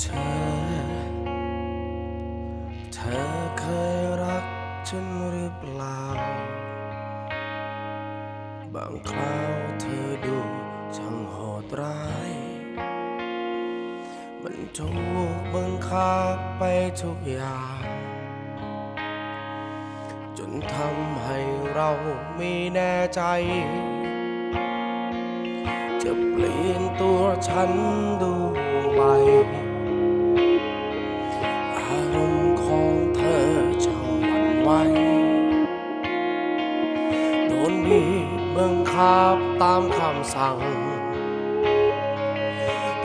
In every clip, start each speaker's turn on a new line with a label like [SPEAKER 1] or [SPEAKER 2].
[SPEAKER 1] เธอ เธอเคยรักฉันหรือเปล่า บางคราวเธอดูช่างโหดร้าย มันถูกบังคับไปทุกอย่าง จนทำให้เราไม่แน่ใจจะเปลี่ยนตัวฉันดูไป บังคับตามคำสั่ง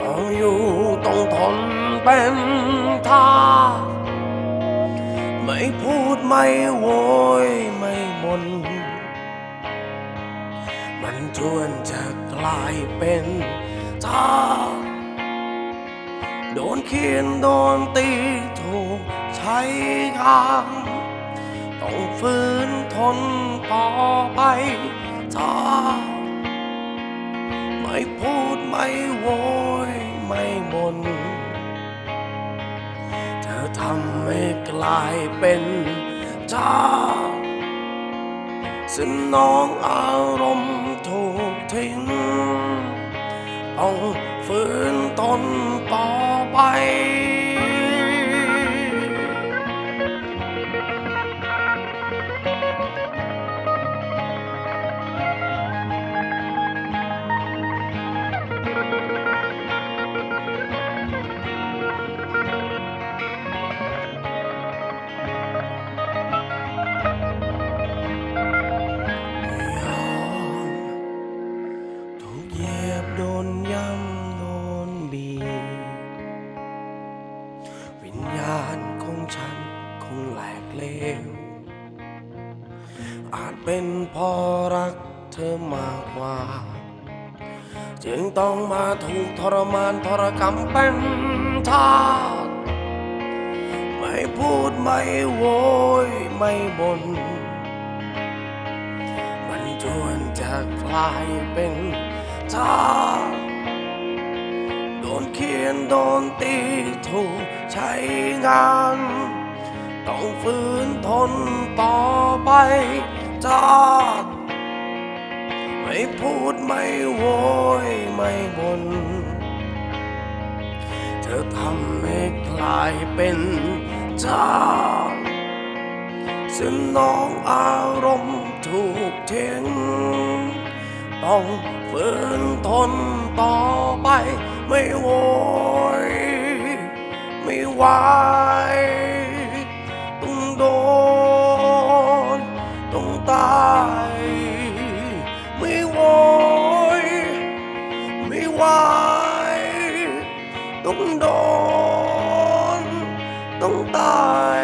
[SPEAKER 1] ต้องอยู่ต้องทนเป็นทาไม่พูดไม่โวยไม่มน มันชวนจะกลายเป็นทาโดนเขียนโดนตีถูกใช้งานต้องฝืนทนต่อไป ทาไม่พูดไม่โวยไม่มน เธอทำให้กลายเป็นทาสสนองอารมณ์ถูกทิ้ง ต้องฝืนทนต่อไป โดนย่ำโดนบีวิญญาณของฉันคงแหลกเลว อาจเป็นเพอรักเธอมากกว่า จึงต้องมาถูกทรมานทรกรรมเป็นทาสไม่พูดไม่โวยไม่บน่นมันจวนจะกลายเป็น ทาโดนเขียนโดนตีถูกใช้งาน ต้องฝืนทนต่อไปทาไม่พูดไม่โวยไม่บน่นเธอทำให้กลายเป็นทาสสนองอารมณ์ถูกทิ้ง ต้องฝืนทนต่อไป ไม่โวยไม่ไหวต้องโดนต้องตายไม่โวยไม่ไหวต้องโดนต้องตาย